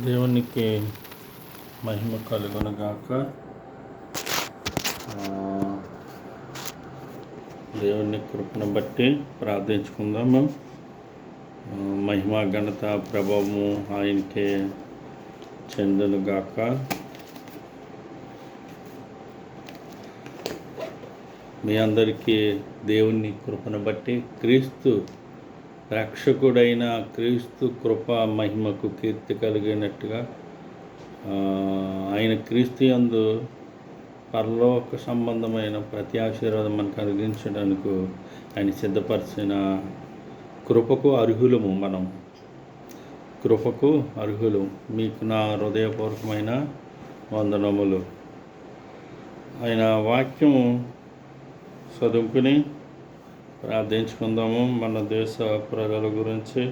దేవునికి మహిమ కలుగునగాక. దేవుని కృపను బట్టి ప్రార్థించుకుందాము. మహిమ ఘనత ప్రభావము ఆయనకే చెందునుగాక. మీ అందరికీ దేవుని కృపను బట్టి క్రీస్తు రక్షకుడైన క్రీస్తు కృప మహిమకు కీర్తి కలిగినట్టుగా ఆయన క్రీస్తు యందు పరలోక సంబంధమైన ప్రతి ఆశీర్వాదం మనకు కలిగించడానికి ఆయన సిద్ధపరిచిన కృపకు అర్హులము మనం. కృపకు అర్హులు మీకు నా హృదయపూర్వకమైన వందనములు. ఆయన వాక్యం చదువుకుని ప్రార్థించుకుందాము మన దేశ ప్రజల గురించి.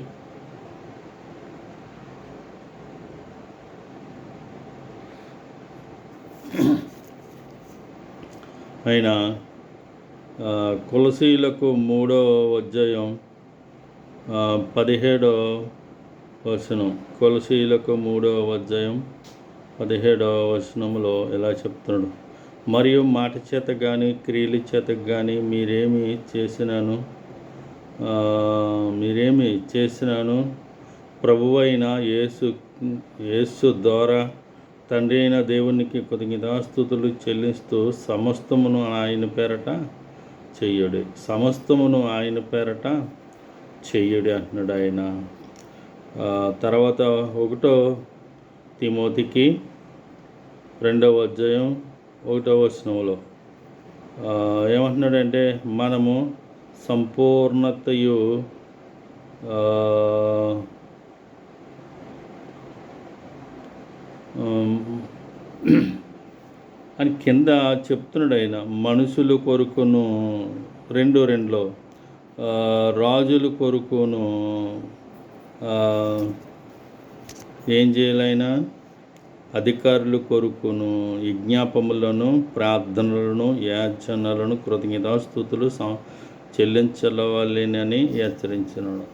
అయినా కులసీలకు మూడో అధ్యాయం పదిహేడో వచనం. కులసీలకు మూడో అధ్యాయం పదిహేడవ వచనంలో ఇలా చెప్తున్నాడు? మరియు మాట చేత కానీ క్రియల చేత కానీ మీరేమి చేసినాను? మీరేమి చేసినాను? ప్రభువైన యేసు యేసు ద్వారా తండ్రి అయిన దేవునికి కృతజ్ఞతాస్థుతులు చెల్లిస్తూ సమస్తమును ఆయన పేరట చెయ్యుడి సమస్తమును ఆయన పేరట చెయ్యుడి అంటున్నాడు ఆయన. తర్వాత ఒకటో తిమోతికి రెండవ అధ్యాయం ఒకటో వచనంలో. ఏమంటున్నాడంటే మనము సంపూర్ణతయు అని కింద చెప్తున్నాడు ఆయన మనుషులు కొరుకును రెండు రెండులో రాజులు కొరుకును ఏం చేయాలైనా అధికారులు కొరుకును విజ్ఞాపములను ప్రార్థనలను యాచనలను కృతజ్ఞతాస్థుతులు సం చెల్లించవాలని హెచ్చరించినాడు.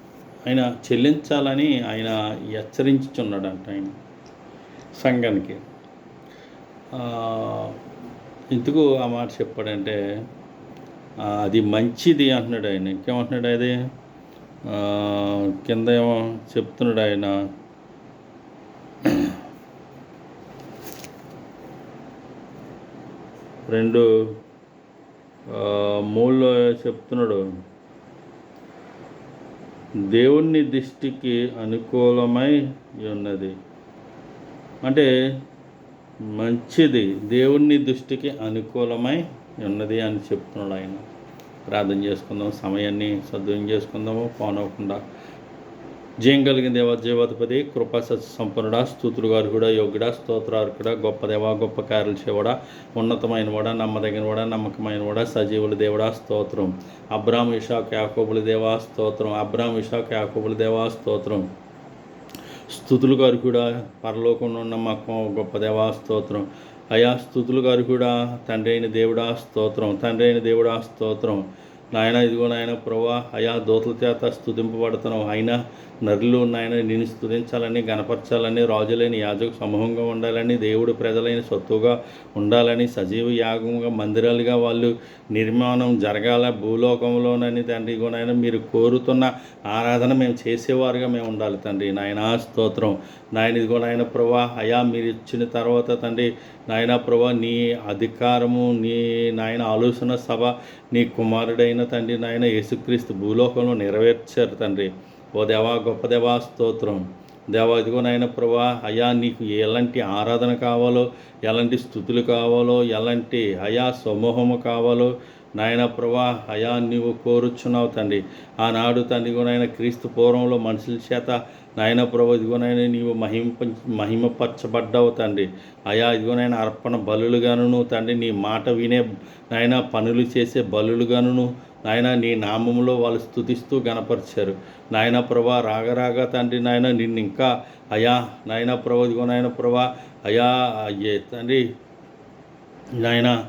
ఆయన చెల్లించాలని ఆయన హెచ్చరించుచున్నాడంట ఆయన సంఘానికి. ఎందుకు ఆ మాట చెప్పాడంటే అది మంచిది అంటున్నాడు ఆయన. ఇంకేమంటున్నాడు అది? కింద ఏమో చెప్తున్నాడు ఆయన రెండు మూల్లో మూడులో చెప్తున్నాడు. దేవుని దృష్టికి అనుకూలమై ఉన్నది. అంటే మంచిది దేవుని దృష్టికి అనుకూలమై ఉన్నది అని చెప్తున్నాడు ఆయన. ప్రార్థన చేసుకుందాం సమయాన్ని సద్వినియోగం చేసుకుందాము పోనవకుండా జయం కలిగిన దేవ జీవాధిపతి కృపా సంపన్నుడా స్థుతులు గారు కూడా యోగ్యుడా స్తోత్రార్కుడా కూడా గొప్ప దేవ గొప్ప కార్యలు చేయవడా ఉన్నతమైన వాడా నమ్మదగిన వాడా నమ్మకమైన వాడా సజీవుల దేవుడా స్తోత్రం. అబ్రామ్ ఇషాక్ యాకోబుల దేవా స్తోత్రం. అబ్రామ్ ఇషాక్ యాకోబుల దేవా స్తోత్రం. స్థుతులు గారు కూడా పరలోకంలో ఉన్న మాకు గొప్ప దేవా స్తోత్రం. అయా స్థుతులు గారు కూడా తండ్రి అయిన దేవుడా స్తోత్రం. తండ్రి అయిన దేవుడా స్తోత్రం. నాయన ఇదిగో నాయన ప్రభా అయా దోతల చేత స్థుతింపబడుతున్నావు అయినా నరులు నాయన నేను స్థుతించాలని గణపరచాలని రాజులైన యాజక సమూహంగా ఉండాలని దేవుడు ప్రజలైన సొత్తుగా ఉండాలని సజీవ యాగంగా మందిరాలుగా వాళ్ళు నిర్మాణం జరగాల భూలోకంలోనని తండ్రి నాయన మీరు కోరుతున్న ఆరాధన మేము చేసేవారుగా మేము ఉండాలి తండ్రి. నాయన స్తోత్రం. నాయన ఇదిగో నాయన ప్రభా అయా మీరు ఇచ్చిన తర్వాత తండ్రి నాయన ప్రభా నీ అధికారము నీ నాయన ఆలోచన సభ నీ కుమారుడైన తండ్రి నాయన యేసుక్రీస్తు భూలోకంలో నెరవేర్చారు తండ్రి. ఓ దేవా గొప్ప దేవా స్తోత్రం. దేవా ఇదిగో నాయన ప్రభా అయా నీకు ఎలాంటి ఆరాధన కావాలో ఎలాంటి స్థుతులు కావాలో ఎలాంటి అయా సమూహము కావాలో నాయన ప్రభా అయా నీవు కోరుచున్నావు తండ్రి. ఆనాడు తండ్రి నాయన క్రీస్తు పూర్వంలో మనుషుల చేత నాయన ప్రభు ఇదిగోనైనా నీవు మహిమ మహిమపరచబడ్డావు తండ్రి. అయా ఇదిగోనైనా అర్పణ బలులుగాను తండ్రి నీ మాట వినే నాయన పనులు చేసే బలులుగాను నాయన నీ నామములో వాళ్ళు స్థుతిస్తూ గణపరిచారు. నాయన ప్రభా రాగరాగా తండ్రి నాయన నిన్ను ఇంకా అయా నాయన ప్రభు ఇదిగో నాయన ప్రభా అయా అయ్యే తండ్రి నాయన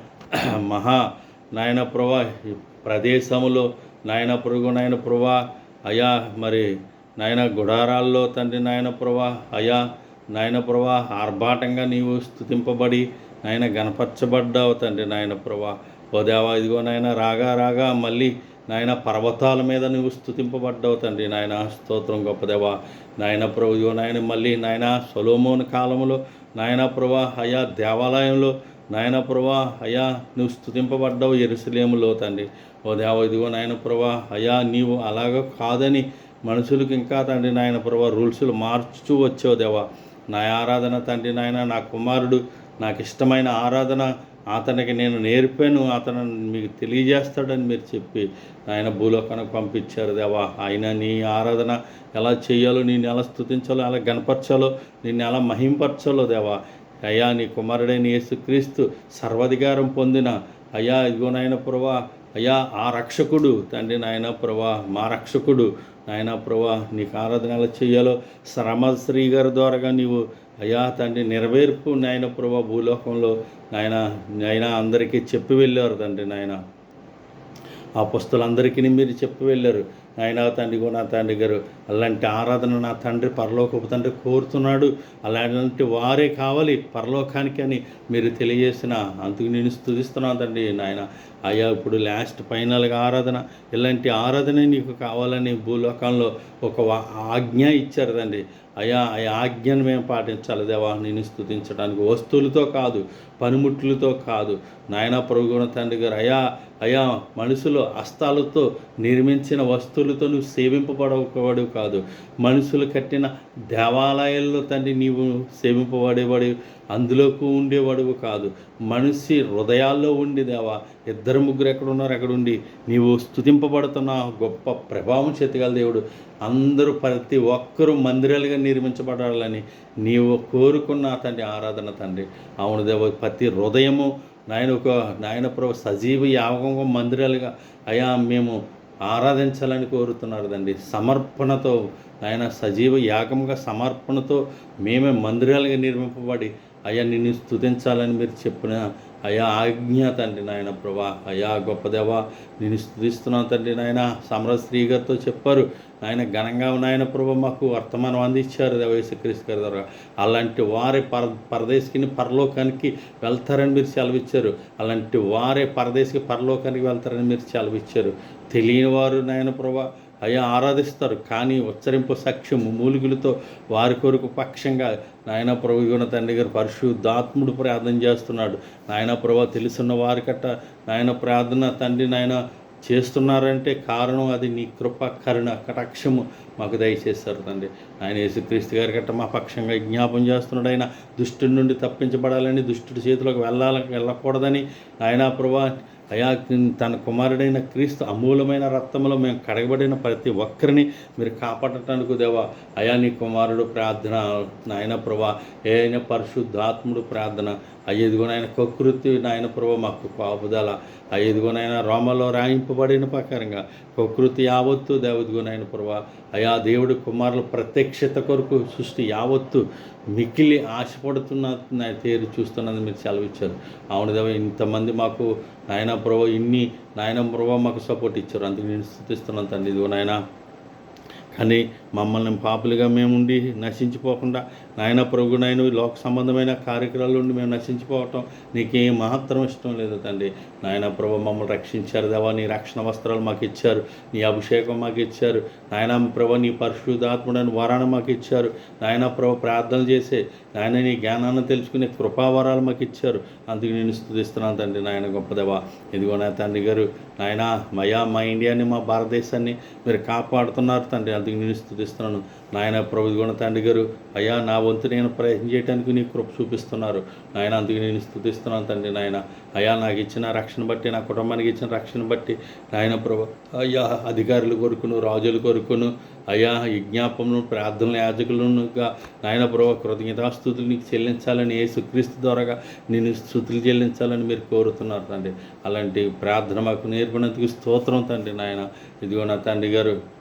మహా నాయన ప్రభా ఈ ప్రదేశములో నాయన పురుగు నాయన ప్రభా అయా మరి నాయన గుడారాల్లో తండ్రి నాయన ప్రభా అయా నాయన ప్రభా ఆర్భాటంగా నీవు స్థుతింపబడి నాయన గణపరచబడ్డావు తండ్రి నాయన ప్రభా. ఓ దేవా ఇదిగో నాయన రాగా రాగా మళ్ళీ నాయన పర్వతాల మీద నువ్వు స్థుతింపబడ్డావు తండ్రి నాయన. స్తోత్రం గొప్పదేవా నాయన ప్రభు ఇదిగో నాయన మళ్ళీ నాయన సొలోమోన్ కాలంలో నాయన ప్రభా అయా దేవాలయంలో నాయన ప్రభా అయా నువ్వు స్థుతింపబడ్డావు ఎరుసలేములో తండ్రి. ఓ దేవ ఇదిగో నాయన ప్రభా అయ్యా నీవు అలాగ కాదని మనుషులకు ఇంకా తండ్రి నాయన ప్రభా రూల్స్లు మార్చుతూ వచ్చావు దేవా. నా ఆరాధన తండ్రి నాయన నా కుమారుడు నాకు ఇష్టమైన ఆరాధన అతనికి నేను నేర్పాను అతను మీకు తెలియజేస్తాడని మీరు చెప్పి ఆయన భూలోకానికి పంపించారు దేవా. ఆయన నీ ఆరాధన ఎలా చేయాలో నేను ఎలా స్థుతించాలో ఎలా గనపరచాలో నిన్ను ఎలా మహింపరచాలో దేవా. అయ్యా నీ కుమారుడైన యేసుక్రీస్తు సర్వాధికారం పొందిన. అయ్యా ఇదిగో నాయన ప్రభా అయ్యా ఆ రక్షకుడు తండ్రి నాయన ప్రభా మా రక్షకుడు నాయన ప్రభా నీకు ఆరాధన ఎలా చేయాలో శ్రమశ్రీ గారి ద్వారాగా నీవు అయ్యా తండ్రి నెరవేర్పు నాయన ప్రభా భూలోకంలో నాయన నాయన అందరికీ చెప్పి వెళ్ళారు తండ్రి నాయన. ఆ పుస్తలందరికీ మీరు చెప్పి వెళ్ళారు. నాయన తండ్రి కూడా నా తండ్రి గారు అలాంటి ఆరాధన నా తండ్రి పరలోకపు తండ్రి కోరుతున్నాడు. అలాంటి వారే కావాలి పరలోకానికి అని మీరు తెలియజేసిన అందుకు నేను స్థుతిస్తున్నాను తండ్రి నాయన. అయ్యా ఇప్పుడు లాస్ట్ ఫైనల్గా ఆరాధన. ఇలాంటి ఆరాధన నీకు కావాలని భూలోకంలో ఒక ఆజ్ఞ ఇచ్చారు తండ్రి. అయ్యా ఆ ఆజ్ఞను మేము పాటించాలి దేవా నేను స్థుతించడానికి వస్తువులతో కాదు పనిముట్లతో కాదు. నాయన ప్రభుగుణ తండ్రి గారు అయ్యా అయ్యా మనుషులు హస్తాలతో నిర్మించిన వస్తువులతో నువ్వు సేవింపబడవడు కాదు. మనుషులు కట్టిన దేవాలయాల్లో తండ్రి నీవు సేవింపబడేవాడు అందులోకి ఉండేవాడువు కాదు. మనిషి హృదయాల్లో ఉండి దేవా ఇద్దరు ముగ్గురు ఎక్కడ ఉన్నారు ఉండి నీవు స్థుతింపబడుతున్న గొప్ప ప్రభావం చేతగల దేవుడు. అందరూ ప్రతి ఒక్కరూ మందిరాలుగా నిర్మించబడాలని నీవు కోరుకున్న తండ్రి ఆరాధన తండ్రి. అవును దేవ ప్రతి హృదయము నాయన ఒక నాయన ప్రభు సజీవ యాగంగా మందిరాలుగా అయా మేము ఆరాధించాలని కోరుతున్నారు తండ్రి. సమర్పణతో ఆయన సజీవ యాగంగా సమర్పణతో మేమే మందిరాలుగా నిర్మింపబడి అయ్యా నిన్ను స్తుతించాలని మీరు చెప్పిన అయా ఆజ్ఞ తండ్రి నాయన ప్రభా అయా గొప్ప దేవా నేను స్థుతిస్తున్నాను తండ్రి నాయన. సమరశ్రీ గారితో చెప్పారు. ఆయన ఘనంగా నాయన ప్రభు మాకు వర్తమానం అందించారు దేవయేసుక్రీస్తు గారి ద్వారా. అలాంటి వారే పర పరదేశికి పరలోకానికి వెళ్తారని మీరు సెలవిచ్చారు. అలాంటి వారే పరదేశికి పరలోకానికి వెళ్తారని మీరు సెలవిచ్చారు. తెలియని వారు నాయన ప్రభా అయ్యా ఆరాధిస్తారు. కానీ ఉచ్చరింపు సాక్ష్యం మూలిగులతో వారి కొరకు పక్షంగా నాయన ప్రభు యువన తండ్రి గారు పరిశుద్ధాత్ముడు ప్రార్థన చేస్తున్నాడు. నాయన ప్రభు తెలుసున్న వారికట్ట నాయన ప్రార్థన తండ్రి నాయన చేస్తున్నారంటే కారణం అది నీ కృప కరుణ కటాక్షము మాకు దయచేస్తారు తండ్రి. ఆయన యేసుక్రీస్తు గారి గట్ట మా పక్షంగా జ్ఞాపం చేస్తున్నాడు. ఆయన దుష్టుడి నుండి తప్పించబడాలని దుష్టుడి చేతిలోకి వెళ్ళాల వెళ్ళకూడదని ఆయన ప్రభా అయా తన కుమారుడైన క్రీస్తు అమూలమైన రక్తంలో మేము కడగబడిన ప్రతి ఒక్కరిని మీరు కాపాడటానికి దేవా అయా నీ కుమారుడు ప్రార్థన నాయన ప్రభా ఏ పరిశుద్ధాత్ముడు ప్రార్థన అయ్యేదిగో నాయన కకృతి నాయన ప్రభు మాకు కాపుదల అయ్యేదిగో నాయన రోమలో రాయింపబడిన ప్రకారంగా కకృతి యావత్తు దేవుదిగోనైన ప్రభు. అయా దేవుడి కుమారుల ప్రత్యక్షత కొరకు సృష్టి యావత్తు మిక్కిలి ఆశపడుతున్న తేరు చూస్తున్నది మీరు సెలవిచ్చారు. అవును దేవ ఇంతమంది మాకు నాయన ప్రభు ఇన్ని నాయన ప్రభు మాకు సపోర్ట్ ఇచ్చారు. అందుకు నేను స్థుతిస్తున్నాను తండ్రి. ఇదిగో నాయన కానీ మమ్మల్ని పాపులుగా మేము ఉండి నశించిపోకుండా నాయన ప్రభు నాయన లోక సంబంధమైన కార్యక్రమాల నుండి మేము నశించిపోవటం నీకేం మాత్రం ఇష్టం లేదు తండ్రి. నాయన ప్రభు మమ్మల్ని రక్షించారు దేవా నీ రక్షణ వస్త్రాలు మాకు ఇచ్చారు నీ అభిషేకం మాకు ఇచ్చారు. నాయన ప్రభు నీ పరిశుద్ధాత్ముడైన వరాన్ని మాకు ఇచ్చారు. నాయన ప్రభు ప్రార్థన చేసే నాయన నీ జ్ఞానాన్ని తెలుసుకునే కృపావరాలు మాకు ఇచ్చారు. అందుకు నేను స్థుతిస్తున్నాను తండ్రి నాయన గొప్పదేవా ఇదిగో నా తండ్రి గారు నాయన మయా మా ఇండియాని మా భారతదేశాన్ని మీరు కాపాడుతున్నారు తండ్రి. అందుకు నేను స్థుతిస్తున్నాను నాయన ప్రభు గుణ తండ్రి గారు అయ్యా నా వంతు నేను ప్రయత్నం చేయడానికి నీ కృప చూపిస్తున్నారు. నాయన అందుకు నేను స్థుతిస్తున్నాను తండ్రి నాయన. అయ్యా నాకు ఇచ్చిన రక్షణ బట్టి నా కుటుంబానికి ఇచ్చిన రక్షణ బట్టి నాయన ప్రభు అయ్యా అధికారులు కొరుకును రాజులు కొరుకును అయ్యా యజ్ఞాపమును ప్రార్థనల యాజకులుగా నాయన ప్రభు కృతజ్ఞతాస్థుతులు నీకు చెల్లించాలని ఏ సుక్రీస్తు ద్వారాగా నేను స్థుతులు చెల్లించాలని మీరు కోరుతున్నారు తండ్రి. అలాంటి ప్రార్థన మాకు నేర్పినందుకు స్తోత్రం తండ్రి నాయన. ఇదిగో నా తండ్రి గారు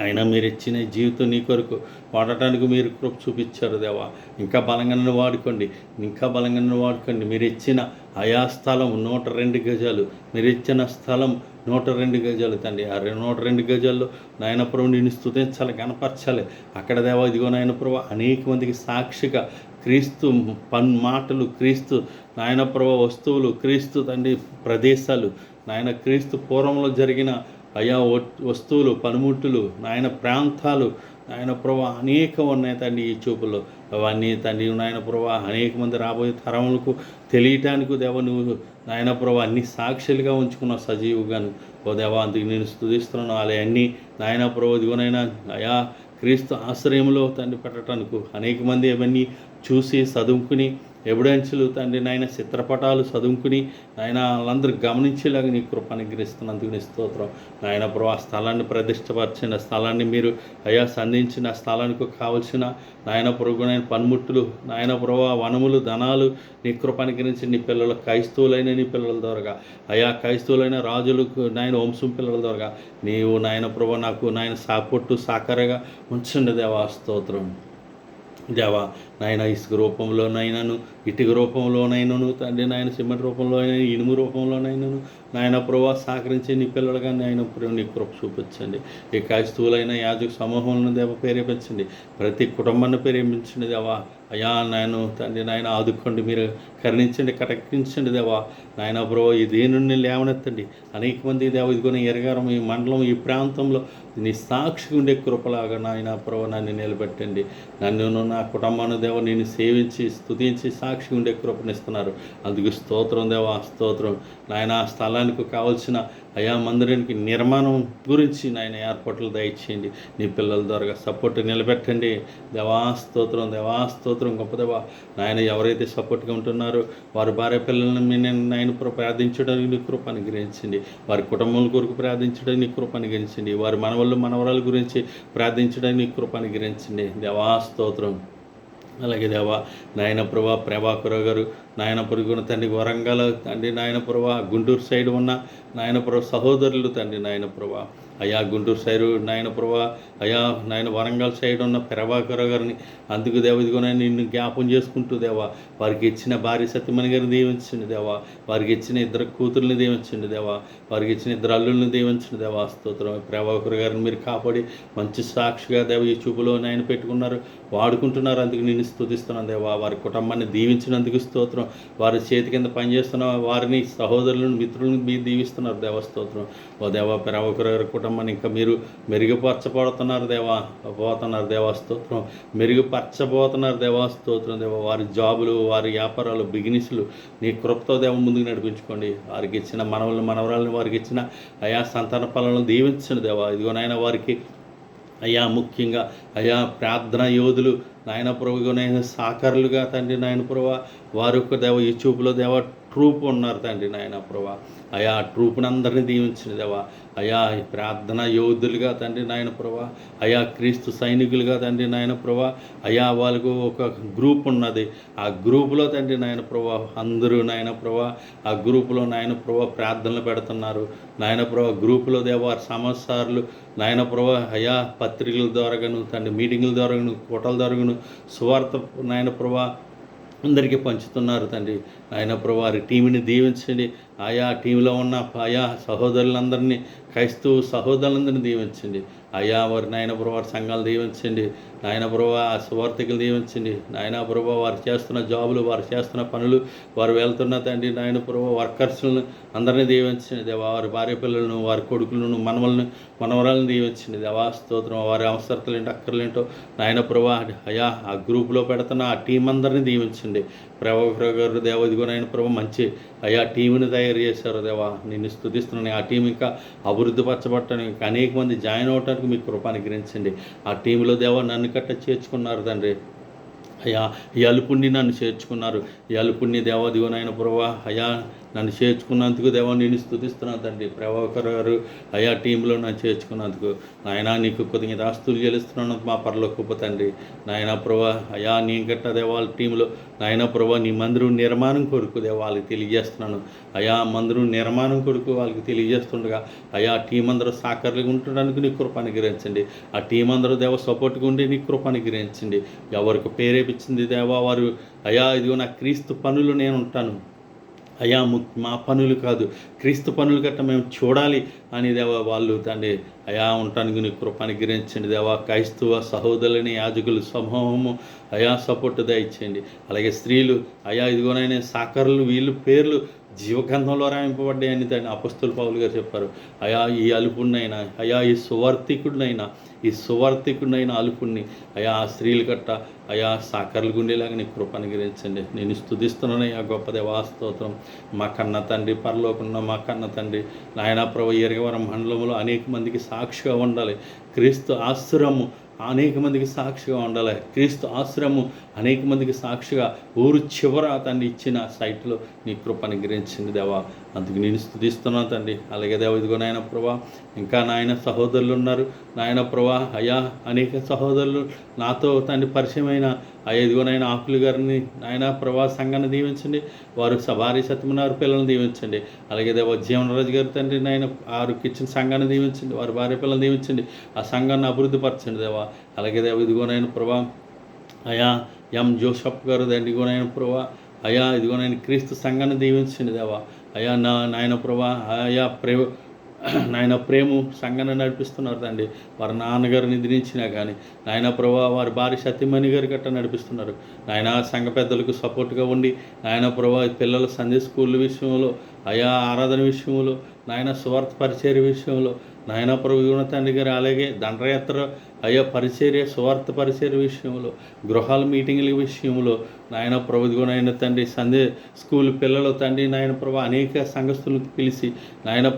అయినా మీరు ఇచ్చిన జీవితం నీ కొరకు వాడటానికి మీరు కృప చూపించారు దేవా. ఇంకా బలంగా నన్ను వాడుకోండి. ఇంకా బలంగా నన్ను వాడుకోండి. మీరు ఇచ్చిన ఆయా స్థలం నూట రెండు గజాలు. మీరు ఇచ్చిన స్థలం నూట రెండు గజాలు తండ్రి. ఆ నూట రెండు గజాల్లో నాయనప్రభు నిన్ను కనపరచాలి. అక్కడ దేవా ఇదిగో నాయనప్రభు అనేక మందికి సాక్షిగా క్రీస్తు పన్ మాటలు క్రీస్తు నాయనప్రభ వస్తువులు క్రీస్తు తండ్రి ప్రదేశాలు నాయన క్రీస్తు పూర్వంలో జరిగిన అయా వ- వస్తువులు పనిముట్టులు నాయన ప్రాంతాలు నాయన ప్రభా అనేకం ఉన్నాయి తండ్రి ఈ చూపుల్లో. అవన్నీ తండ్రి నాయన ప్రభా అనేక మంది రాబోయే తరములకు తెలియటానికి దేవ నువ్వు నాయన ప్రభా అన్ని సాక్షులుగా ఉంచుకున్న సజీవుగాను. ఓ దేవా అందుకు నేను స్థుతిస్తున్నాను అలా అన్నీ నాయన ప్రభు దిగునైనా అయా క్రీస్తు ఆశ్రయంలో తండ్రి పెట్టడానికి అనేక మంది అవన్నీ చూసి చదువుకుని ఎవిడెన్స్లు తండ్రి నాయన చిత్రపటాలు చదువుకుని నాయన వాళ్ళందరూ గమనించేలాగా నీ కృప అనుగ్రహిస్తున్నందుకు నీ స్తోత్రం. నాయన ప్రభు ఆ స్థలాన్ని ప్రతిష్టపరిచిన స్థలాన్ని మీరు అయా సంధించిన స్థలానికి కావలసిన నాయన ప్రభునైన పనిముట్టులు నాయన ప్రభు వనములు ధనాలు నీ కృప అనుగ్రహించి నీ పిల్లలు క్రైస్తవులైన నీ పిల్లల ద్వారా. అయా క్రైస్తవులైన రాజులకు నాయన వంశం పిల్లల ద్వారా నీవు నాయన ప్రభు నాకు నాయన సాపొట్టు సాకరగా ఉంచండి దేవా స్తోత్రం. దేవా నాయన ఇసుక రూపంలోనైనాను ఇటుక రూపంలోనైనాను తండ్రి నాయన సిమెంట్ రూపంలోనైనా ఇనుము రూపంలోనైనాను. నాయన ప్రభా సహకరించి నీ పిల్లలుగా నాయన నీ కృప చూపించండి. ఈ క్రైస్తవులైన యాజక సమూహంలో దేవ ప్రేరేపించండి. ప్రతి కుటుంబాన్ని ప్రేరేపించండి దేవా. అయా నాయన తండ్రి నాయన ఆదుకోండి మీరు కరుణించండి కటకించండి దేవా. నాయన బ్రో ఈ దేనుని లేవనెత్తండి. అనేక మంది దేవ ఇదిగోని ఎరగారం ఈ మండలం ఈ ప్రాంతంలో నీ సాక్షి ఉండే కృపలాగా నాయన ప్రభు నన్ను నిలబెట్టండి. నన్ను నా కుటుంబాన్ని దేవ నేను సేవించి స్తుతించి సాక్షి ఉండే కృపనిస్తున్నారు. అందుకు స్తోత్రం దేవా స్తోత్రం. నాయన ఆ స్థలానికి కావాల్సిన అయా మందిరానికి నిర్మాణం గురించి నాయన ఏర్పాట్లు దయచేయండి. నీ పిల్లల ద్వారా సపోర్ట్ నిలబెట్టండి. దేవా స్తోత్రం దేవా స్తోత్రం గొప్పదవా? నాయన ఎవరైతే సపోర్ట్గా ఉంటున్నారో వారి భార్య పిల్లలను మీ నేను నాయన ప్రార్థించడానికి నీ కృప అనుగ్రహించండి. వారి కుటుంబం కొరకు ప్రార్థించడానికి నీ కృప అనుగ్రహించండి. వారి మనవళ్ళు మనవరాల గురించి ప్రార్థించడానికి నీ కృప అనుగ్రహించండి. దేవా స్తోత్రం. అలాగే దేవా నాయన ప్రభా ప్రభాకరావు గారు నాయన పొరుగున తండ్రి వరంగల్ తండ్రి నాయన ప్రభా గుంటూరు సైడ్ ఉన్న నాయన ప్రభా సహోదరులు తండ్రి నాయన ప్రభా అయా గుంటూరు సైడ్ నాయన ప్రభా అయా నాయన వరంగల్ సైడ్ ఉన్న ప్రభాకరావు గారిని అందుకు దేవ ఇదిగోనైనా నిన్ను జ్ఞాపం చేసుకుంటూ దేవా వారికి ఇచ్చిన భార్య సత్యమణి గారిని దీవించండి దేవా వారికి ఇచ్చిన ఇద్దరు కూతుర్ని దీవించండి దేవా వారికి ఇచ్చిన ఇద్దరు అల్లుల్ని దీవించండి దేవా స్తోత్రం ప్రభాకర్ గారిని మీరు కాపాడి మంచి సాక్షిగా దేవ ఈ చూపులో నాయన పెట్టుకున్నారు వాడుకుంటున్నారు అందుకు నేను స్తుతిస్తున్నాను దేవా వారి కుటుంబాన్ని దీవించినందుకు స్తోత్రం వారి చేతి కింద పనిచేస్తున్న వారిని సహోదరులను మిత్రులను మీరు దీవిస్తున్నారు దేవస్తోత్రం ఓ దేవా ప్రభాకర్ గారి కుటుంబాన్ని ఇంకా మీరు మెరుగుపరచబడుతున్నారు దేవా. పోతున్నారు దేవాస్తోత్రం మెరుగుపరచబోతున్నారు దేవాస్తోత్రం దేవ దేవా వారి జాబులు వారి వ్యాపారాలు బిజినెస్లు నీ కృపతో దేవ ముందుకు నడిపించుకోండి. వారికి ఇచ్చిన మనవలను మనవరాలను వారికి ఇచ్చిన అయా సంతాన పనులను దీవించండి దేవా. ఇదిగోనైనా వారికి అయ్యా ముఖ్యంగా అయ్యా ప్రార్థన యోధులు నాయన ప్రభునైన సాకరులుగా తండ్రి నాయన ప్రభు వారి యొక్క దేవ యూట్యూబ్లో దేవ ట్రూప్ ఉన్నారు తండ్రి నాయన ప్రభా. అయా ట్రూప్ని అందరినీ దీవించిన దేవా అయా ప్రార్థన యోధులుగా తండ్రి నాయన ప్రభా. అయా క్రీస్తు సైనికులుగా తండ్రి నాయన ప్రభా. అయా వాళ్ళకు ఒక గ్రూప్ ఉన్నది. ఆ గ్రూపులో తండ్రి నాయన ప్రభా అందరూ నాయన ప్రభా ఆ గ్రూపులో నాయన ప్రభా ప్రార్థనలు పెడుతున్నారు. నాయన ప్రభా గ్రూపులో దేవా సమస్యలు. నాయన ప్రభా అయా పత్రికల ద్వారాగాను తండ్రి మీటింగుల ద్వారాగాను కోటల ద్వారాగాను సువార్త నాయన ప్రభా అందరికీ పంచుతున్నారు తండ్రి. ఆయన వారి టీంని దీవించండి. ఆయా టీంలో ఉన్న ఆయా సహోదరులందరినీ క్రైస్తవ సహోదరులందరినీ దీవించండి. ఆయా వారి నాయన వారి సంఘాలు దీవించండి. నాయన ప్రభు ఆ సువార్థికులు దీవించండి నాయన ప్రభు వారు చేస్తున్న జాబులు వారు చేస్తున్న పనులు వారు వెళ్తున్న తండ్రి నాయన ప్రభు వర్కర్స్లను అందరినీ దీవించండి. దేవా వారి భార్య పిల్లలను వారి కొడుకులను మనవలను మనవరాలను దీవించండి. దేవా స్తోత్రం. వారి అవసరతలు ఏంటో అక్కర్లేంటో నాయన ప్రభా అయా ఆ గ్రూపులో పెడుతున్న ఆ టీం అందరినీ దీవించండి. ప్రభాకర్ గారు దేవ ఇదిగో నాయన ప్రభు మంచి అయా టీంని తయారు చేశారు. దేవా నిన్ను స్తుతిస్తున్నాను. ఆ టీం ఇంకా అభివృద్ధి పరచబట్టడానికి అనేక మంది జాయిన్ అవడానికి మీకు కృప అనుగ్రహించండి ఆ టీంలో దేవా నన్ను కట్ట చేర్చుకున్నారు తండ్రి. అయా ఈ అలుపుణ్ణి నన్ను చేర్చుకున్నారు. ఈ అలుపుణ్ణి దేవాదిగోనైన ప్రభా అయా నన్ను చేర్చుకున్నందుకు దేవా నేను స్థుతిస్తున్నాను తండ్రి. ప్రభాకర్ గారు అయా టీంలో నన్ను చేర్చుకున్నందుకు. నాయన నీకు కొద్దిగా ఆస్తులు చెల్లిస్తున్నాను మా పరలోకపు తండ్రి. నాయన ప్రభా అయా నీ గట్ట దేవాల టీంలో నాయన ప్రభా నీ మందిరం నిర్మాణం కొరకు వాళ్ళకి తెలియజేస్తున్నాను. అయా మందిరం నిర్మాణం కొరకు వాళ్ళకి తెలియజేస్తుండగా అయా టీం అందరూ సాకర్లుగా ఉండడానికి నీ కృప అనుగ్రహించండి. ఆ టీం అందరూ దేవ సపోర్ట్గా ఉండి నీ కృప అనుగ్రహించండి. ఎవరికి పేరేపించింది దేవా వారు అయా ఇదిగో నా క్రీస్తు పనులు నేను ఉంటాను. అయా ము- మా పనులు కాదు. క్రీస్తు పనులు గట్ట మేము చూడాలి అని దేవా వాళ్ళు తండ్రి అయా ఉండటానికి నీ కృప అనుగ్రహించండి దేవా. క్రైస్తవ సహోదరులని యాజకులు సమూహము అయా సపోర్ట్ దయచేయండి. అలాగే స్త్రీలు అయా ఇదిగోనైనా సాకరులు వీళ్ళు పేర్లు జీవగ్రంథంలో రాయింపబడ్డాయని దాన్ని అపస్తుల పావులు గారు చెప్పారు. అయా ఈ అలుపుడినైనా అయా ఈ సువార్థికుడినైనా ఈ సువార్థికుడినైనా అలుపుణ్ణి. అయా ఆ స్త్రీలు కట్ట అయా సాకర్లు గుండేలాగా నీ కృప అనుగ్రహించండి. నేను స్థుతిస్తున్నాను ఆ గొప్ప దేవాస్తోత్రం మా కన్న తండ్రి పరలోకున్న మా కన్న తండ్రి. నాయన ప్రభు ఎరగవరం మండలంలో అనేక మందికి సాక్షిగా ఉండాలి. క్రీస్తు ఆశ్రము అనేక మందికి సాక్షిగా ఉండాలి. క్రీస్తు ఆశ్రమం అనేక మందికి సాక్షిగా ఊరు చివర తండ్రి ఇచ్చిన సైట్లో నీ కృపను గ్రహించింది దేవా. అందుకు నేను స్థుతిస్తున్నాను తండ్రి. అలాగే దేవ ఇదిగో నాయన ప్రభా ఇంకా నాయన సహోదరులు ఉన్నారు. నాయన ప్రభా అయ్యా అనేక సహోదరులు నాతో తండ్రి పరిచయమైన అయ్యా ఇదిగోనైనా ఆకులు గారిని ఆయన ప్రభా సంఘాన్ని దీవించండి. వారు సభారి సత్యమనారు పిల్లల్ని దీవించండి. అలాగే దేవ జీవనరాజు గారి తండ్రి నాయన వారికి ఇచ్చిన సంఘాన్ని దీవించండి. వారి భార్య పిల్లల్ని దీవించండి. ఆ సంఘాన్ని అభివృద్ధి పరచండి దేవా. అలాగే దేవ ఇదిగోనైనా ప్రభా అయా ఎం జోసఫ్ గారు ఇదిగోనైనా ప్రభా అయా ఇదిగోనైనా క్రీస్తు సంఘాన్ని దీవించండి దేవా. అయా నా నాయన ప్రభా అయా ప్రే నాయన ప్రేమ సంఘాన్ని నడిపిస్తున్నారు తండ్రి. వారి నాన్నగారు నిద్రించినా కానీ నాయన ప్రభా వారి భార్య సత్యమణి గారి గట్ట నడిపిస్తున్నారు. నాయన సంఘ పెద్దలకు సపోర్ట్గా ఉండి నాయన ప్రభా పిల్లల సంధ్య స్కూల్ విషయంలో అయా ఆరాధన విషయంలో నాయన స్వార్థ పరిచయ విషయంలో నాయన ప్రభు తండ్రి గారు అలాగే దండయాత్ర అయ్యా పరిచర్య స్వార్థ పరిచర్య విషయంలో గృహాల మీటింగ్ల విషయంలో నాయన ప్రభు నాయన తండ్రి సందే స్కూల్ పిల్లలు తండ్రి నాయన ప్రభా అనేక సంఘస్థులకు పిలిచి నాయన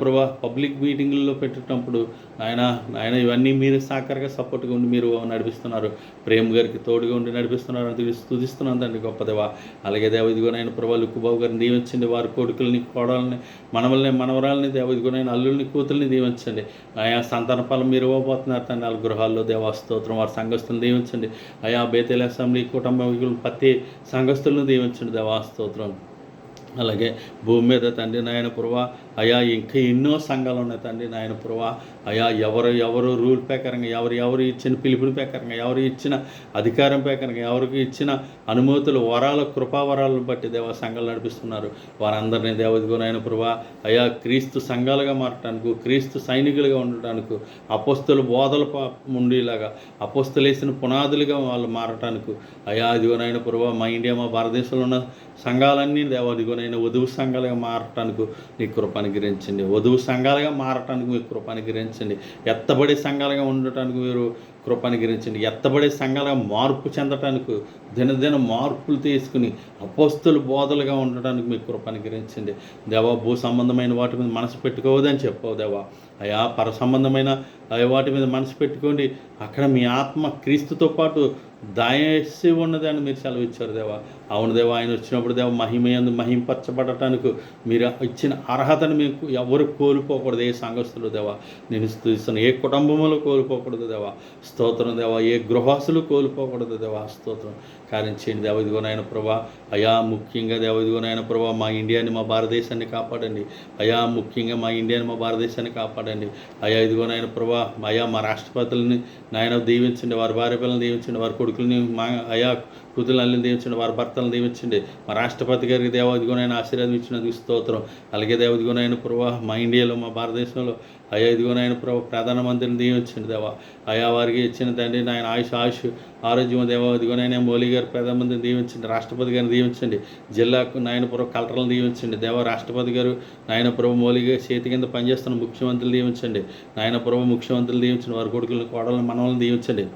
పబ్లిక్ మీటింగుల్లో పెట్టేటప్పుడు నాయన నాయన ఇవన్నీ మీరు సాకరగా సపోర్ట్గా ఉండి మీరు నడిపిస్తున్నారు. ప్రేమ్ గారికి తోడుగా ఉండి నడిపిస్తున్నారు. అని స్థుతిస్తున్నాను తండ్రి గొప్పదేవా అలాగే దేవదిగో నాయన ప్రభా లుక్కుబాబు గారిని దీవించండి. వారి కొడుకుల్ని కోడల్ని మనవల్ని మనవరాలని దేవదిగో నాయన అల్లుల్ని కూతుల్ని దీవించండి. ఆయా సంతాన ఫలం మీరు ఇవ్వబోతున్నారు తండ్రి. వాళ్ళ గృహాల్లో దేవాస్తోత్రం వారి సంఘస్థులను దీవించండి. ఆయా బేతేల అసెంబ్లీ కుటుంబం ప్రతి సంఘస్థులను దీవించండి దేవాస్తోత్రం అలాగే భూమి మీద తండ్రి నాయన పురవా అయా ఇంకా ఎన్నో సంఘాలు ఉన్నాయి తండ్రి నాయన పురవా అయా ఎవరు ఎవరు రూల్ ప్రకారంగా ఎవరు ఎవరు ఇచ్చిన పిలుపుని ప్రకారంగా ఎవరు ఇచ్చిన అధికారం ప్రకారంగా ఎవరికి ఇచ్చిన అనుమతులు వరాల కృపావరాలను బట్టి దేవ సంఘాలు నడిపిస్తున్నారు. వారందరినీ దేవదిగో నాయన పురవా అయా క్రీస్తు సంఘాలుగా మారటానికి క్రీస్తు సైనికులుగా ఉండటానికి అపస్తులు బోధల ఉండేలాగా అపస్తులేసిన పునాదులుగా వాళ్ళు మారటానికి. అయా అదిగో నాయన పురవా మా ఇండియా మా భారతదేశంలో ఉన్న సంఘాలన్నీ దేవదిగోనైనా వధువు సంఘాలుగా మారటానికి. నీ కృప అనుగ్రహించండి వధువు సంఘాలుగా మారటానికి మీ కృప అనుగ్రహించండి ఎత్తబడే సంఘాలుగా ఉండటానికి మీరు కృప అనుగ్రహించండి ఎత్తబడే సంఘాలుగా మార్పు చెందటానికి దినదిన మార్పులు తీసుకుని అపోస్తులు బోధలుగా ఉండటానికి మీ కృప అనుగ్రహించండి దేవా భూ సంబంధమైన వాటి మీద మనసు పెట్టుకోవద్దని చెప్పవు దేవా. అయా పర సంబంధమైన వాటి మీద మనసు పెట్టుకోండి. అక్కడ మీ ఆత్మ క్రీస్తుతో పాటు దయసి ఉన్నదని మీరు సెలవు ఇచ్చారు దేవా. అవును దేవా ఆయన వచ్చినప్పుడు దేవ మహిమయందు మహింపరచబడటానికి మీరు ఇచ్చిన అర్హతను మీకు ఎవరు కోల్పోకూడదు ఏ సంఘస్థులు దేవా. నేను స్థుతిస్తాను ఏ కుటుంబంలో కోల్పోకూడదు దేవా. స్తోత్రం దేవా ఏ గృహస్థులు కోల్పోకూడదు దేవా స్తోత్రం. కార్యం చేయండి. ప్రభా అయా ముఖ్యంగా దేవ ఇదిగోనైన ప్రభా మా ఇండియాని మా భారతదేశాన్ని కాపాడండి. అయా ముఖ్యంగా మా ఇండియాని మా భారతదేశాన్ని కాపాడండి. అయా ఇదిగోనైన ప్రభా అయా మా రాష్ట్రపతులని నాయన దీవించండి. వారి భార్య పిల్లల్ని దీవించండి. వారి కొడుకుల్ని మా అయా కూతుళ్ళని దీవించండి వారి భర్తలను దీవించండి మా రాష్ట్రపతి గారికి దేవ ఆశీర్వాదం ఇచ్చినందుకు స్తోత్రం. అలాగే దేవ ఇదిగోనైన ప్రభా మా ఇండియాలో మా భారతదేశంలో అయా ఇదిగోనైన ప్రభు ప్రధానమంత్రిని దీవించండి దేవా. అయా వారికి ఇచ్చిన తండ్రి నాయన ఆయుష్ ఆయుష్ ఆరోగ్యం దేవ ఇదిగోనైనా మోలీ గారు ప్రధానమంత్రిని దీవించండి రాష్ట్రపతి గారిని దీవించండి జిల్లాకు నాయనపురం కలెక్టర్లను దీవించండి దేవ. రాష్ట్రపతి గారు నాయన ప్రభు మోలీ గారు చేతి కింద పనిచేస్తున్న ముఖ్యమంత్రులు దీవించండి నాయన ప్రభు ముఖ్యమంత్రులు దీవించండి వారి కొడుకులను కోడలను మనవలను దీవించండి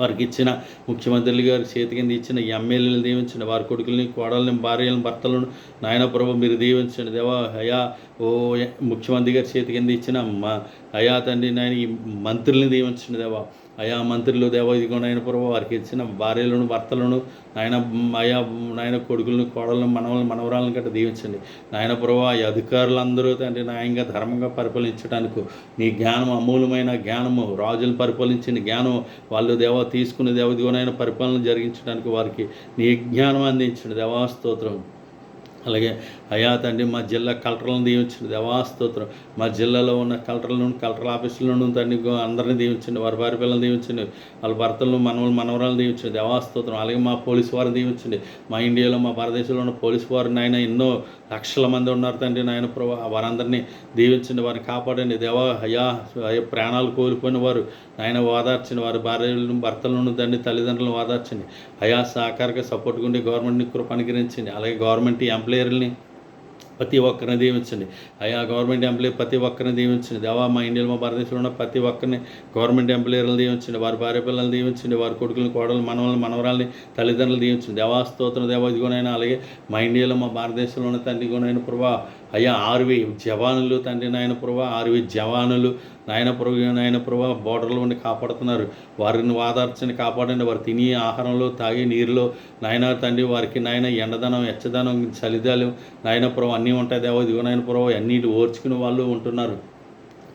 వారికి ఇచ్చిన ముఖ్యమంత్రులు గారి చేతి కింద ఇచ్చిన ఎమ్మెల్యేలు దీవించండి. వారి కొడుకుల్ని కోడల్ని భార్యలను భర్తలను నాయన ప్రభు మీరు దీవించండి. దేవా అయా ఓ ముఖ్యమంత్రి గారి చేతి కింద ఇచ్చిన మా అయా తండ్రి నాయన ఈ మంత్రుల్ని దీవించండి దేవా. అయా మంత్రులు దేవ ఇదిగో నాయన ప్రభు వారికి ఇచ్చిన భార్యలను భర్తలను నాయన అయా నాయన కొడుకులను కోడలను మనవలను మనవరాలను గట్రా దీవించండి. నాయన ప్రభు ఈ అధికారులందరూ తండ్రి న్యాయంగా ధర్మంగా పరిపాలించడానికి నీ జ్ఞానం అమూలమైన జ్ఞానము. రాజులను పరిపాలించిన జ్ఞానం వాళ్ళు దేవ తీసుకుని దేవదిగోనైనా పరిపాలన జరిగించడానికి వారికి నీ జ్ఞానం అందించండి. దేవాస్తోత్రం అలాగే అయా తండ్రి మా జిల్లా కలెక్టర్లను దీవించండి. దేవాస్తోత్రం మా జిల్లాలో ఉన్న కలెక్టర్లను కలెక్టర్ ఆఫీసులను తండ్రి అందరిని దీవించండి. వారి వారి పిల్లలు దీవించండి. వాళ్ళ భర్తలను మనవలు మనవరాలు దీవించండి. దేవాస్తోత్రం అలాగే మా పోలీసు వారిని దీవించండి. మా ఇండియాలో మా భారతదేశంలో ఉన్న పోలీసు వారిని ఆయన ఎన్నో లక్షల మంది ఉన్నారు తండ్రి నాయన ప్రభు. వారందరినీ దీవించండి వారిని కాపాడండి. దేవా అయ్యా అయ్యా ప్రాణాలు కోల్పోయిన వారు నాయన ఓదార్చండి వారి భార్యలను భర్తలను తండ్రి తల్లిదండ్రులను ఓదార్చండి. అయా సహకారంగా సపోర్ట్గా ఉండి గవర్నమెంట్ని కృప అనుగ్రహించండి. అలాగే గవర్నమెంట్ ఎంప్లాయర్ని ప్రతి ఒక్కరిని దీవించండి. అయా గవర్నమెంట్ ఎంప్లాయీ ప్రతి ఒక్కరిని దీవించండి. దేవా మా ఇండియాలో మా భారతదేశంలో ఉన్న ప్రతి ఒక్కరిని గవర్నమెంట్ ఎంప్లాయీలను దీవించండి. వారి భార్య పిల్లల్ని దీవించండి. వారి కొడుకులను కోడలు మనవలను మనవరాలని తల్లిదండ్రులు దీవించండి. దేవా స్తోత్రం ఇదిగోనైనా అలాగే మా ఇండియాలో మా భారతదేశంలో ఉన్న తండ్రి గుణైన ప్రభా అయ్యా ఆరువే జవానులు తండ్రి నాయన ప్రభా ఆరువే జవానులు నాయన ప్రభు నాయన ప్రభా బోర్డర్లో ఉండి కాపాడుతున్నారు. వారిని వాదార్చని కాపాడండి. వారు తిని ఆహారంలో తాగే నీరులో నాయన తండ్రి వారికి నాయన ఎండదనం ఎచ్చదనం చలిదాలు నాయన ప్రభు అన్నీ ఉంటాయి దేవో. ఇదిగో నాయన ప్రభు అన్నిటి ఓర్చుకుని వాళ్ళు ఉంటున్నారు.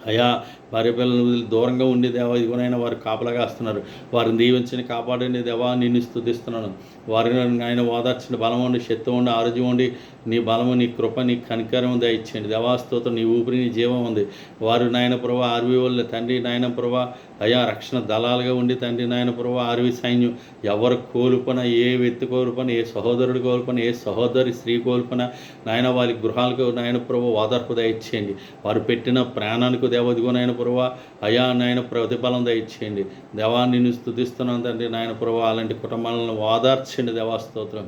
అయా భార్య పిల్లలు వదిలి దూరంగా ఉండి దేవా ఇవనైనా వారు కాపలాగా వస్తున్నారు వారిని దీవించని కాపాడండి దేవా నిన్ను స్థుతిస్తున్నాను. వారిని ఆయన ఓదార్చిన బలం ఉండి శక్తి ఉండి ఆరోగ్యం ఉండి నీ బలము నీ కృప నీ కనికరం దయచేయండి. దేవాస్తోతో నీ ఊపిరి నీ జీవం ఉంది. వారు నాయన ప్రభా ఆర్వీ వాళ్ళు తండ్రి నాయన ప్రభా అయా రక్షణ దళాలుగా ఉండి తండ్రి నాయన ప్రభా ఆర్వీ సైన్యం ఎవరు కోల్పన ఏ వ్యక్తి కోల్పన ఏ సహోదరుడు కోల్పన ఏ సహోదరి స్త్రీ కోల్పన నాయన వారి గృహాలకు నాయన ప్రభు ఓదార్పు దయచేయండి. వారు పెట్టిన ప్రాణానికి దేవదిగో నాయన ప్రభు అయా నాయన ప్రతిఫలం దయచేయండి. దేవా నిన్ను స్థుతిస్తున్నాను తండ్రి నాయన ప్రభు అలాంటి కుటుంబాలను ఓదార్చండి. దేవాస్తోత్రం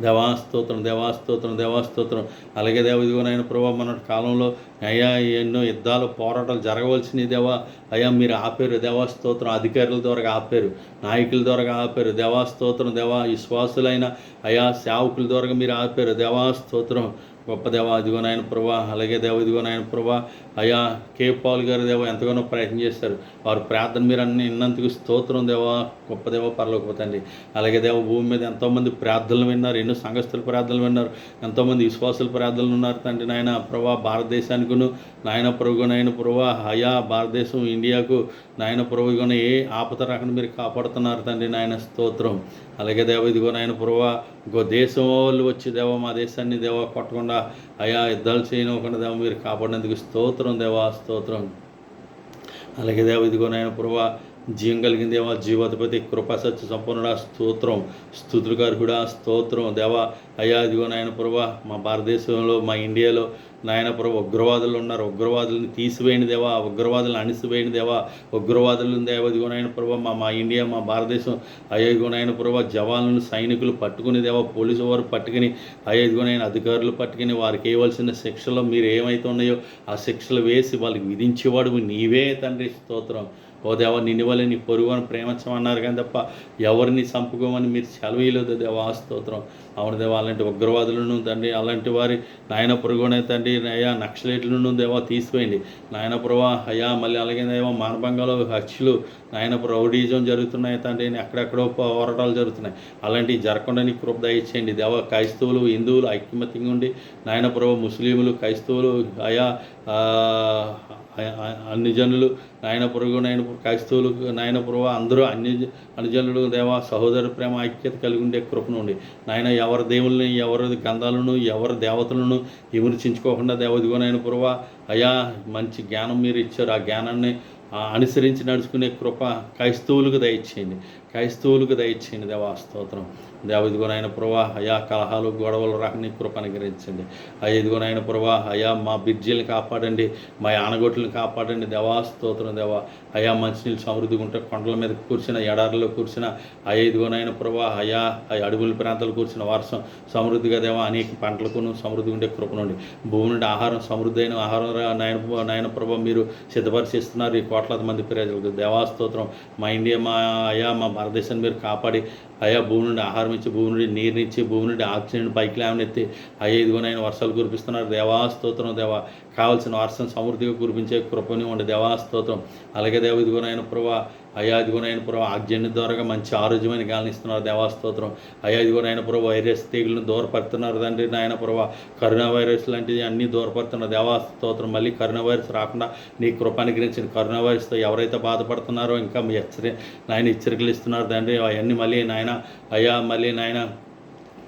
దేవాస్తోత్రం దేవాస్తోత్రం దేవాస్తోత్రం అలాగే దేవ ఇదిగో నాయన ప్రభా మన కాలంలో అయ్యా ఎన్నో యుద్ధాలు పోరాటాలు జరగవలసినవి దేవా. అయ్యా మీరు ఆపారు. దేవాస్తోత్రం అధికారుల ద్వారా ఆపారు. నాయకుల ద్వారా ఆపారు. దేవాస్తోత్రం దేవా విశ్వాసులైన అయా సేవకుల ద్వారా మీరు ఆపారు. దేవాస్తోత్రం గొప్ప దేవ అదిగో నాయన ప్రభా అలాగే దేవ ఇదిగో నాయన ప్రభా. అయా కే పాల్ గారు దేవ ఎంతగానో ప్రయత్నం చేస్తారు. వారు ప్రార్థన మీరు అన్ని ఇన్నందుకు స్తోత్రం దేవా గొప్ప దేవ పరలోకపోతండి అలాగే దేవ భూమి మీద ఎంతోమంది ప్రార్థనలు విన్నారు ఎన్నో సంఘస్థుల ప్రార్థనలు విన్నారు ఎంతోమంది విశ్వాసుల ప్రార్థనలు ఉన్నారు తండ్రి నాయన. ప్రభా భారతదేశానికిను నాయన ప్రభు నాయన ప్రభా. అయా భారతదేశం ఇండియాకు నాయన ప్రభుగున ఏ ఆపద రాకుండా మీరు కాపాడుతున్నారు తండ్రి నాయన స్తోత్రం. అలాగే దేవ ఇదిగో నాయన ప్రభా ఇంకో దేశం వాళ్ళు వచ్చి దేవ మా దేశాన్ని దేవ కొట్టకుండా అయా యుద్ధాలు చేయనివ్వకుండా దేవ మీరు కాపాడినందుకు స్తోత్రం దేవా స్తోత్రం. అలాగే దేవ ఇదిగో నాయన ప్రభా జీవం కలిగిన దేవా జీవాధిపతి కృపాసత్య సంపూర్ణ స్తోత్రం. స్థుతులుగారుడా స్తోత్రం. దేవా అయ్యా ఇదిగో నాయన ప్రభా మా భారతదేశంలో మా ఇండియాలో నాయన ప్రభు ఉగ్రవాదులు ఉన్నారు. ఉగ్రవాదులను తీసివేయండి దేవా. ఉగ్రవాదులను అణిసివేయండి దేవా. ఉగ్రవాదులను దేవ ఇదిగో నాయన ప్రభా మా మా ఇండియా మా భారతదేశం. అయ్యా ఇదిగో నాయన ప్రభా జవాన్లను సైనికులు పట్టుకుని దేవా పోలీసు వారు పట్టుకుని అయ్యా ఇదిగో నాయన అధికారులు పట్టుకుని వారికి ఇవ్వాల్సిన శిక్షలు మీరు ఏమైతే ఉన్నాయో ఆ శిక్షలు వేసి వాళ్ళకి విధించేవాడు నీవే తండ్రి. స్తోత్రం. ఓ దేవా నిన్ను వల్ల నీ పొరుగుని ప్రేమించమన్నారు కానీ తప్ప ఎవరిని చంపుకోమని మీరు సెలవీయలేదు దేవా ఆ స్తోత్రం. అవును దేవ అలాంటి ఉగ్రవాదులను తండ్రి అలాంటి వారి నాయన పొరుగునే తండ్రి అయ్యా నక్సలైట్లను దేవా తీసిపోయింది నాయన ప్రభా అయ్యా మళ్ళీ అలాగే దేవా మానభంగాలో హత్యలు నాయన రౌడీజం జరుగుతున్నాయి తండ్రి ఎక్కడెక్కడో పోరాటాలు జరుగుతున్నాయి. అలాంటివి జరగకుండా నీ కృప దయచేయండి దేవ. క్రైస్తవులు హిందువులు ఐక్యమత్యంగా ఉండి నాయన ప్రభు ముస్లింలు క్రైస్తవులు అయా అన్ని జనులు నాయన పురుగు నాయన క్రైస్తవులు నాయన పురుగు అందరూ అన్ని అన్ని జనులు దేవ సహోదర ప్రేమ ఐక్యత కలిగి ఉండే కృపను ఉండి. నాయన ఎవరి దేవుల్ని ఎవరి గంధాలను ఎవరి దేవతలను విమర్శించుకోకుండా దేవదిగో నాయన పురువ అయా మంచి జ్ఞానం మీరు ఇచ్చారు. ఆ జ్ఞానాన్ని అనుసరించి నడుచుకునే కృప క్రైస్తవులకు దయచేయండి. క్రైస్తవులకు దయచేయండి. దేవా స్తోత్రం. దేవ ఇదిగోనైన ప్రభా అయా కలహాలు గొడవలు రాకని కృప అనుగ్రహించండి. అయ్యా ఇదిగోనైన ప్రభా అయా మా బిర్జీలను కాపాడండి. మా ఆనగొట్లను కాపాడండి. దేవా స్తోత్రం దేవా. అయా మంచినీళ్ళు సమృద్ధిగా ఉంటే కొండల మీద కూర్చున్న ఎడారిలో కూర్చున్న అయ్యా ఇదిగోనైన ప్రభా అయా ఆ అడవుల ప్రాంతాలు కూర్చున్న వర్షం సమృద్ధిగా దేవా అనేక పంటలకును సమృద్ధిగా ఉండే కృపనుండి భూమి నుండి ఆహారం సమృద్ధి అయిన ఆహారం నయన నాయన నాయన ప్రభా మీరు సిద్ధపరిచేస్తున్నారు ఈ కోట్లాది మంది ప్రజలకు. దేవాస్తోత్రం మా ఇండియా మా అయా మా భారతదేశాన్ని మీరు కాపాడి అయా భూమి నుండి ఆహారం ఇచ్చి భూమి నుండి నీరునిచ్చి భూమి నుండి ఆక్సిజన్ పైకి లేవనెత్తి అయ్యా ఆయన వర్షాలు కురిపిస్తున్నారు. దేవాస్తోత్రం దేవా. కావాల్సిన వర్షం సమృద్ధిగా కురిపించే కృపని ఉండే దేవాస్తోత్రం అలాగే దేవ ఇదిగోనైనా ప్రభా అయ్యా ఇదిగోనైన ప్రభు ఆగ్జన్య ద్వారా మంచి ఆరోగ్యమైన గాలిని ఇస్తున్నారు. దేవాస్తోత్రం అయ్యా ఇదిగోనైన ప్రభు వైరస్ తీగులను దూరపడుతున్నారు తండ్రి. నాయన ప్రభు కరోనా వైరస్ లాంటివి అన్నీ దూరపడుతున్నారు. దేవాస్తోత్రం మళ్ళీ కరోనా వైరస్ రాకుండా నీ కృపాని గురించిన కరోనా వైరస్తో ఎవరైతే బాధపడుతున్నారో ఇంకా మీ హెచ్చరి నాయన హెచ్చరికలు ఇస్తున్నారు తండ్రి. అవన్నీ మళ్ళీ నాయన అయ్యా మళ్ళీ నాయన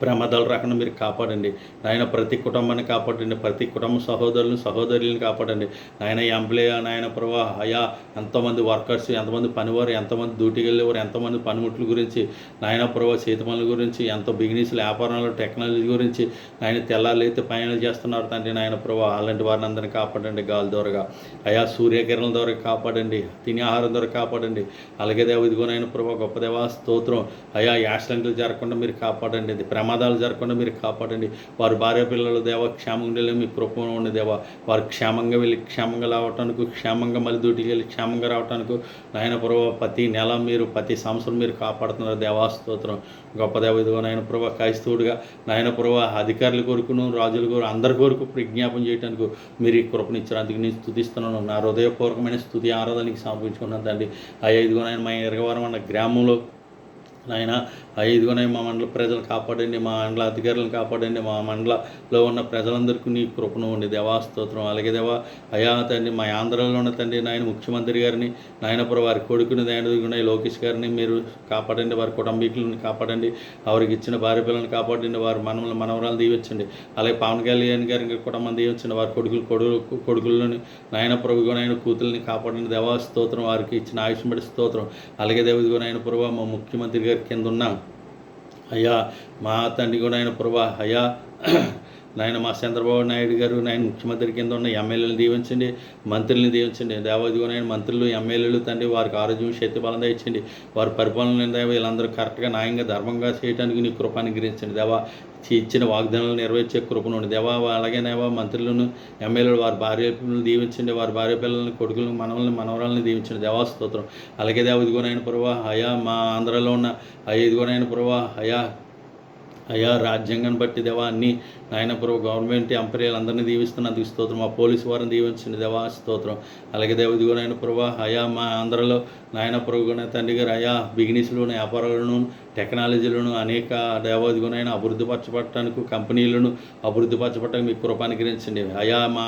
ప్రమాదాలు రాకుండా మీరు కాపాడండి. నాయన ప్రతి కుటుంబాన్ని కాపాడండి. ప్రతి కుటుంబ సహోదరులను సహోదరులను కాపాడండి. నాయన ఎంప్లాయ్ నాయన ప్రభా అయా ఎంతోమంది వర్కర్స్ ఎంతమంది పనివారు ఎంతమంది డ్యూటీకి వెళ్ళేవారు ఎంతమంది పనిముట్ల గురించి నాయన ప్రభా చేతి పనుల గురించి ఎంతో బిజినెస్ వ్యాపారాలు టెక్నాలజీ గురించి నాయన తెల్లారైతే పయనాలు చేస్తున్నారు తండ్రి నాయన ప్రభా అలాంటి వారిని అందరినీ కాపాడండి గాలి ద్వారా. అయా సూర్యకిరణల ద్వారా కాపాడండి తినే ఆహారం ద్వారా కాపాడండి. అలాగే దేవ ఇదిగోనైన ప్రభా గొప్ప దేవా స్తోత్రం. అయా యాక్సిడెంట్లు జరగకుండా మీరు కాపాడండి. ఇది ప్రమాదాలు జరగకుండా మీరు కాపాడండి. వారి భార్య పిల్లల దేవ క్షేమంగా ఉండేలా. మీ కృపణ ఉండే దేవ వారు క్షేమంగా వెళ్ళి క్షేమంగా రావటానికి క్షేమంగా మళ్ళీ దూటికి వెళ్ళి క్షేమంగా రావటానికి నాయన ప్రభావ ప్రతి నెల మీరు ప్రతి సంవత్సరం మీరు కాపాడుతున్నారు. దేవాస్తోత్రం గొప్ప దేవ ఇదిగో నాయన ప్రభా క్రైస్తవుడిగా నాయన ప్రభా అధికారుల కొరకును రాజుల కొరకు అందరి కొరకు విజ్ఞాపం చేయడానికి మీరు ఈ కృపనిచ్చారు. అందుకు నేను స్థుతిస్తున్నాను. నా హృదయపూర్వకమైన స్థుతి ఆరాధనకి సమర్పించుకున్నాను తండ్రి. అయ్యా ఇదిగో నాయన మా ఎరగవారం అన్న గ్రామంలో నాయన ఐదుగునే మా మండల ప్రజలు కాపాడండి మా మండల అధికారులను కాపాడండి మా మండలంలో ఉన్న ప్రజలందరికీ నీ కృపను ఉండి దేవాస్తోత్రం అలాగే దేవా అయా తండ్రి మా ఆంధ్రలో ఉన్న తండ్రి నాయన ముఖ్యమంత్రి గారిని నాయనపుర వారి కొడుకుని నాయన లోకేష్ గారిని మీరు కాపాడండి వారి కుటుంబీకులను కాపాడండి వారికి ఇచ్చిన భార్య పిల్లలను కాపాడండి వారి మనములను మనవరాలు దీవించండి. అలాగే పవన్ కళ్యాణ్ గారికి కుటుంబం దీవించండి వారి కొడుకులు కొడుకు కొడుకులను నాయన ప్రభు నాయన కూతుల్ని కాపాడండి. దేవా స్తోత్రం. వారికి ఇచ్చిన ఆయుష్ స్తోత్రం. అలాగే దేవదిగో నాయన ప్రభు మా ముఖ్యమంత్రి గారి కింద ఉన్న. అయ్యా మా తండ్రి కూడా ఆయన ప్రభా అయ్యా నాయన మా చంద్రబాబు నాయుడు గారు నాయన ముఖ్యమంత్రి కింద ఉన్న ఎమ్మెల్యేలను దీవించండి మంత్రులను దీవించండి. దేవాదిగో నాయన మంత్రులు ఎమ్మెల్యేలు తండ్రి వారికి ఆరోగ్యం శక్తి బలం ఇచ్చండి వారి పరిపాలన వీళ్ళందరూ కరెక్ట్గా న్యాయంగా ధర్మంగా చేయడానికి నీ కృపాన్ని గ్రహించండి. దేవా ఇచ్చిన వాగ్దానాలు నెరవేర్చే కృపను దేవా అలాగే దేవా మంత్రులను ఎమ్మెల్యేలు వారి భార్య పిల్లలను దీవించండి. వారి భార్య పిల్లలను కొడుకులను మనవల్ని మనవరాలను దీవించండి. దేవా స్తోత్రం. అలాగే దేవ ఇదిగోనైన ప్రభా అయా మా ఆంధ్రాలో ఉన్న అయ్యా ఇదిగోనైన ప్రభా అయా అయా రాజ్యాంగాన్ని బట్టి దేవా అన్ని నాయన ప్రభు గవర్నమెంట్ ఎంపరీలు అందరినీ దీవిస్తున్నందుకు స్తోత్రం. మా పోలీసు వారిని దీవించండి. దేవా స్తోత్రం. అలాగే దేవ ఇదిగో నాయన ప్రభా అయా మా ఆంధ్రలో నాయన ప్రభు తండ్రి గారు అయా బిజినెస్లోను వ్యాపారాలను టెక్నాలజీలను అనేక దేవ ఇదిగోనైనా అభివృద్ధి పరచబడటానికి కంపెనీలను అభివృద్ధి పరచబడటానికి మీకు కృపాన్ని అయా మా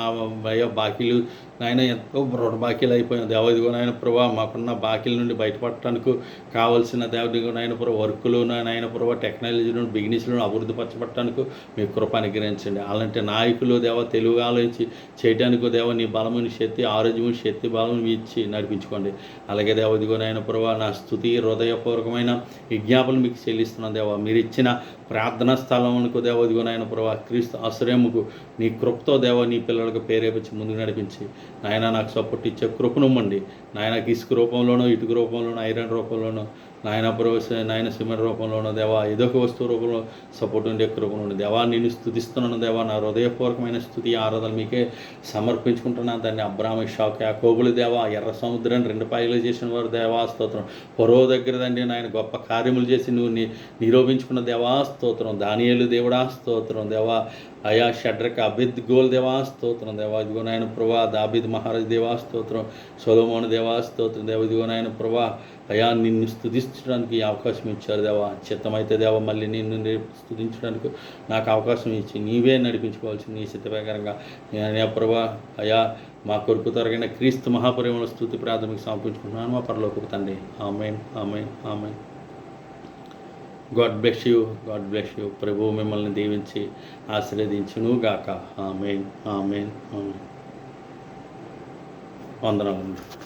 అయ్యా బాకీలు నాయన ఎంతో రుణ బాకీలు అయిపోయిన దేవ ప్రభా మాకున్న బాకీల నుండి బయటపడటానికి కావాల్సిన దేవదిగునైన ప్రభు వర్కులు నాయన ప్రభు టెక్నాలజీలను బిజినెస్లను అభివృద్ధి పరచబడటానికి మీ కృపాన్ని అనుగ్రహించండి అలాంటి నాయకులు దేవ తెలుగు ఆలోచించి చేయడానికి దేవ నీ బలమైన శక్తి ఆరోగ్యమైన శక్తి బలం ఇచ్చి నడిపించుకోండి. అలాగే దేవ ఇదిగో ప్రభావ నా స్థుతి హృదయపూర్వకమైన విజ్ఞాపనలు మీకు చెల్లిస్తున్నాను దేవ. మీరు ఇచ్చిన ప్రార్థనా స్థలమునకు దేవ ఇదిగో ప్రభావ క్రీస్తు ఆశ్రయముకు నీ కృపతో దేవ నీ పిల్లలకు పేరేపించి ముందుకు నడిపించి. నాయన నాకు సపోర్ట్ ఇచ్చే కృపనుమ్మండి నాయన ఇసుక రూపంలోనూ ఇటుక రూపంలోనూ ఐరన్ రూపంలోనూ నాయన ప్రభు నాయన సిమెంట్ ఉన్న దేవా ఏదో ఒక వస్తువు రూపంలో సపోర్ట్ ఉండే రూపంలో ఉన్న దేవా నేను స్థుతిస్తున్నాను దేవా నా హృదయపూర్వకమైన స్థుతి ఆరాధన మీకే సమర్పించుకుంటున్నాను దాన్ని అబ్రాహ్మ షాక్ యాకోబులు దేవా ఎర్ర సముద్రాన్ని రెండు పాయలు చేసిన వారు దేవా స్తోత్రం. పొరవ దగ్గర దండి నాయన గొప్ప కార్యములు చేసి నువ్వు నిరూపించుకున్న దేవా స్తోత్రం. దానియేలు దేవుడా స్తోత్రం దేవా. అయా షడ్రక అభిద్ గోల్ దేవాస్తోత్రం దేవా ఇదిగో నాయన ప్రభా దాబిద్ మహారాజ్ దేవాస్తోత్రం సొలమోన దేవ ఇదిగో నాయన ప్రభా అయా నిన్ను స్థుతించడానికి ఈ అవకాశం ఇచ్చారు దేవా చిత్తమైతే దేవా మళ్ళీ నిన్ను స్థుతించడానికి నాకు అవకాశం ఇచ్చి నీవే నడిపించుకోవాల్సింది నీ చిత్త ప్రకారంగా. నేను ప్రభా అయా మా కొరకు తొరగైన క్రీస్తు మహాపరిమళ స్థుతి ప్రాథమిక సమర్పించుకుంటున్నాను మా పరలోకపు తండ్రి. Amen amen amen. God bless you God bless you ప్రభు మిమ్మల్ని దీవించి ఆశీర్వదించును గాక. ఆమెన్ ఆమెన్ ఆమెన్ వందనాలు.